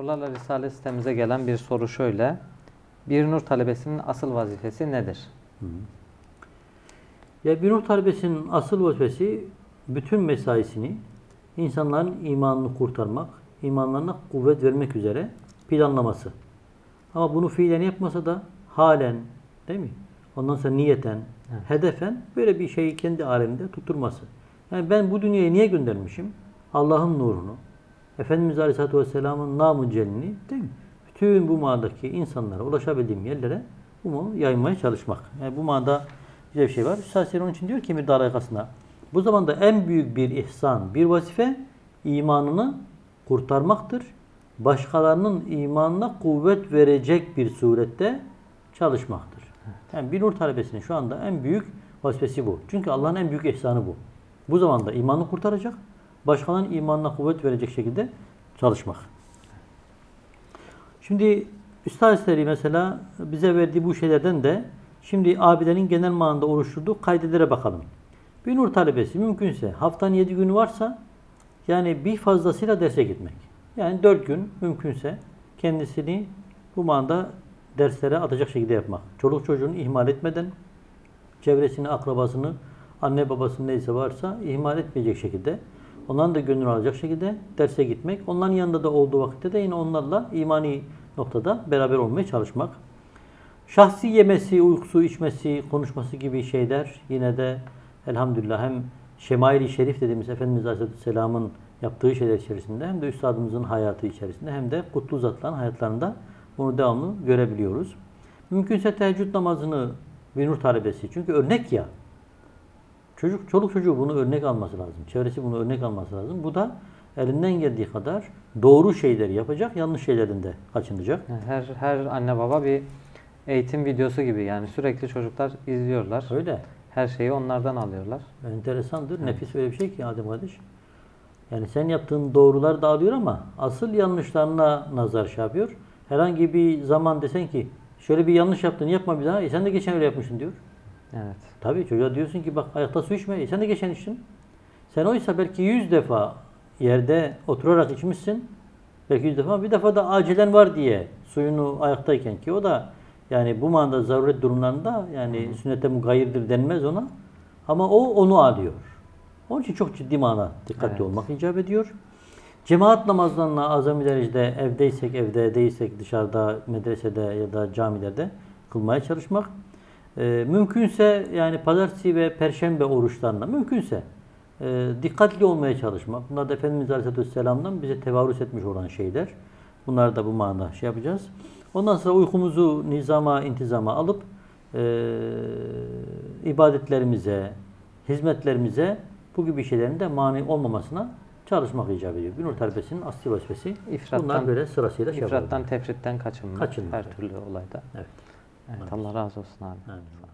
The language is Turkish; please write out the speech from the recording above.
Sorularla Risale sitemize gelen bir soru şöyle. Bir nur talebesinin asıl vazifesi nedir? Ya bir nur talebesinin asıl vazifesi bütün mesaisini insanların imanını kurtarmak, imanlarına kuvvet vermek üzere planlaması. Ama bunu fiilen yapmasa da halen değil mi? Ondan sonra niyeten, hedefen böyle bir şeyi kendi aleminde tutturması. Yani ben bu dünyaya niye göndermişim? Allah'ın nurunu, Efendimiz Aleyhisselatü Vesselam'ın namı celini değil mi? Bütün bu manadaki insanlara ulaşabildiğim yerlere bunu yaymaya çalışmak. Yani bu manada güzel bir şey var. Üstad onun için diyor ki Mirdar Aykası'na bu zamanda en büyük bir ihsan, bir vazife imanını kurtarmaktır. Başkalarının imanına kuvvet verecek bir surette çalışmaktır. Yani bir nur talebesinin şu anda en büyük vazifesi bu. Çünkü Allah'ın en büyük ihsanı bu. Bu zamanda imanını kurtaracak, başkalarının imanına kuvvet verecek şekilde çalışmak. Şimdi Üstad Eseri mesela bize verdiği bu şeylerden de şimdi abilerin genel manada oluşturduğu kaidelere bakalım. Bir nur talebesi mümkünse haftanın 7 günü varsa yani bir fazlasıyla derse gitmek. Yani 4 gün mümkünse kendisini bu manada derslere atacak şekilde yapmak. Çoluk çocuğunu ihmal etmeden çevresini, akrabasını, anne babasını neyse varsa ihmal etmeyecek şekilde onların da gönlünü alacak şekilde derse gitmek. Onların yanında da olduğu vakitte de yine onlarla imani noktada beraber olmaya çalışmak. Şahsi yemesi, uykusu, içmesi, konuşması gibi şeyler yine de elhamdülillah hem Şemail-i Şerif dediğimiz Efendimiz Aleyhisselam'ın yaptığı şeyler içerisinde hem de Üstadımızın hayatı içerisinde hem de kutlu zatların hayatlarında bunu devamlı görebiliyoruz. Mümkünse teheccüd namazını bir nur talebesi. Çünkü örnek ya. Çocuk, çoluk çocuğu bunu örnek alması lazım. Çevresi bunu örnek alması lazım. Bu da elinden geldiği kadar doğru şeyleri yapacak, yanlış şeylerden de kaçınacak. Her her anne baba bir eğitim videosu gibi yani sürekli çocuklar izliyorlar. Öyle. Her şeyi onlardan alıyorlar. Enteresandır. Nefis öyle bir şey ki Adem kardeş. Yani sen yaptığın doğrular da alıyor ama asıl yanlışlarına nazar şey yapıyor. Herhangi bir zaman desen ki şöyle bir yanlış yaptın yapma bir daha. E sen de geçen öyle yapmışsın diyor. Evet. Tabii çocuğa diyorsun ki bak ayakta su içme. E sen de geçen içtin. Sen oysa belki yüz defa yerde oturarak içmişsin. Belki yüz defa. Bir defa da acilen var diye suyunu ayaktayken ki o da yani bu manada zaruret durumlarında yani sünnete mugayirdir denmez ona. Ama o onu alıyor. Onun için çok ciddi mana dikkatli Evet. olmak icap ediyor. Cemaat namazlarına azami derecede evdeysek evde değilsek dışarıda medresede ya da camilerde kılmaya çalışmak. Ee, mümkünse yani pazartesi ve perşembe oruçlarına mümkünse e, dikkatli olmaya çalışmak. Bunlar da Efendimiz Aleyhisselatü Vesselam'dan bize tevarüs etmiş olan şeyler. Bunlar da bu manada şey yapacağız. Ondan sonra uykumuzu nizama, intizama alıp e, ibadetlerimize, hizmetlerimize bu gibi şeylerin de mani olmamasına çalışmak icap ediyor. Bir nur talebesinin asli vazifesi İfrattan- bunlar böyle sırasıyla şey yapalım. İfrattan, tefritten kaçınmak. Kaçınmak, Her türlü olayda. Evet. الله راسه وصنعنا آمين.